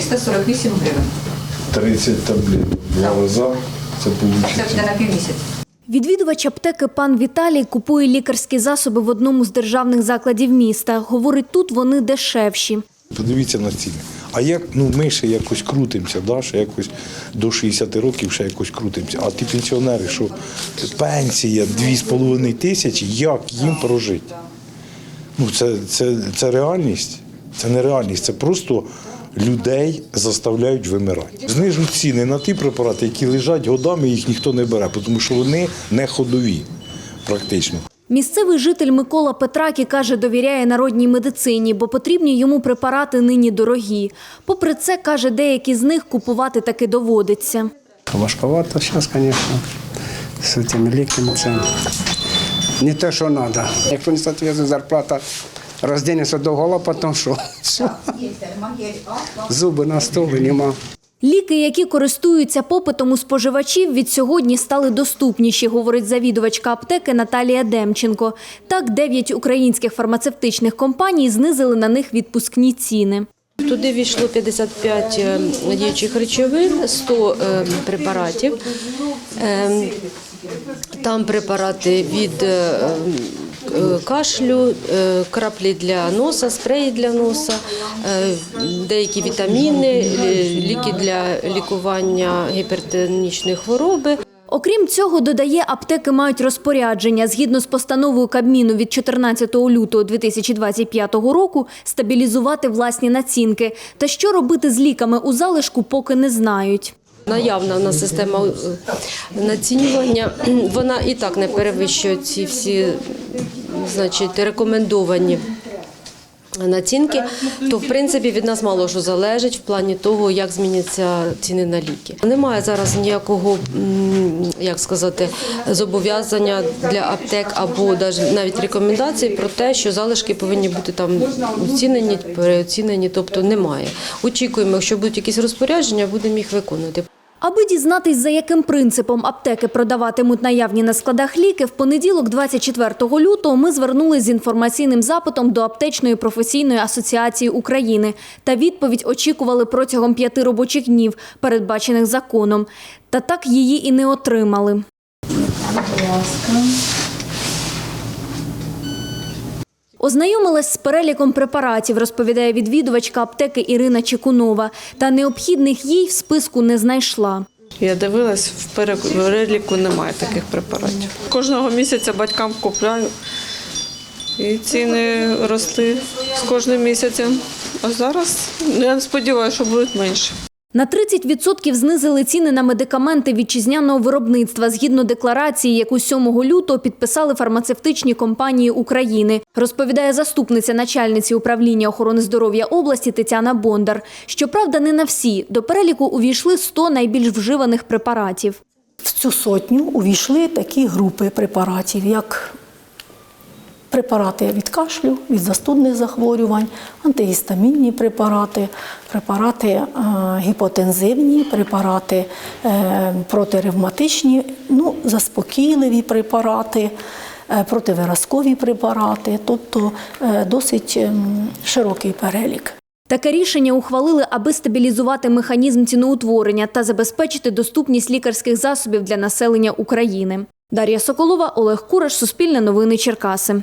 348 гривень. 30 таблеток. Два рази. Це Це буде на півмісяця. Відвідувач аптеки пан Віталій купує лікарські засоби в одному з державних закладів міста. Говорить, тут вони дешевші. Подивіться на ціни. А як ну ми ще якось крутимося, да? ще якось до 60 років ще якось крутимося. А ті пенсіонери, що пенсія 2,5 тисячі, як їм прожити? Ну це, це, це реальність. Це не реальність, це просто людей заставляють вимирати. Знижують ціни на ті препарати, які лежать годами, їх ніхто не бере, тому що вони не ходові практично. Місцевий житель Микола Петракі каже, довіряє народній медицині, бо потрібні йому препарати нині дорогі. Попри це, каже, деякі з них купувати таки доводиться. Важковато зараз, звісно, з цими ліками це не те, що треба. Якщо не відповідає зарплата, роздінеться до гола, потім що? Все. Зуби на столі нема. Ліки, які користуються попитом у споживачів, від сьогодні стали доступніші, говорить завідувачка аптеки Наталія Демченко. Так, дев'ять українських фармацевтичних компаній знизили на них відпускні ціни. Туди війшло 55 е, діючих речовин, 100 е, препаратів. Е, Там препарати від кашлю, е, краплі для носа, спреї для носа, е, деякі вітаміни, е, ліки для лікування гіпертонічної хвороби. Окрім цього, додає, аптеки мають розпорядження згідно з постановою Кабміну від 14 лютого 2025 року стабілізувати власні націнки. Та що робити з ліками у залишку, поки не знають. Наявна в нас система е, націнювання, вона і так не перевищує ці всі значить, рекомендовані націнки, то в принципі від нас мало що залежить в плані того, як зміняться ціни на ліки. Немає зараз ніякого як сказати зобов'язання для аптек або навіть рекомендацій про те, що залишки повинні бути там оцінені, переоцінені, тобто немає. Очікуємо, якщо будуть якісь розпорядження, будемо їх виконувати. Аби дізнатись, за яким принципом аптеки продаватимуть наявні на складах ліки, в понеділок, 24 лютого, ми звернулися з інформаційним запитом до аптечної професійної асоціації України. Та відповідь очікували протягом п'яти робочих днів, передбачених законом. Та так її і не отримали. Ознайомилась з переліком препаратів, розповідає відвідувачка аптеки Ірина Чекунова. Та необхідних їй в списку не знайшла. Я дивилась, в переліку немає таких препаратів. Кожного місяця батькам купляю. І ціни росли з кожним місяцем. А зараз я сподіваюся, що будуть менше. На 30% знизили ціни на медикаменти вітчизняного виробництва згідно декларації, яку 7 лютого підписали фармацевтичні компанії України, розповідає заступниця начальниці управління охорони здоров'я області Тетяна Бондар. Щоправда, не на всі. До переліку увійшли 100 найбільш вживаних препаратів. В цю сотню увійшли такі групи препаратів, як препарати від кашлю, від застудних захворювань, антигістамінні препарати, препарати е, гіпотензивні, препарати е, протиревматичні, ну, заспокійливі препарати, е, противиразкові препарати, тобто досить ем, широкий перелік. Таке рішення ухвалили, аби стабілізувати механізм ціноутворення та забезпечити доступність лікарських засобів для населення України. Дар'я Соколова, Олег Кураш, Суспільне новини Черкаси.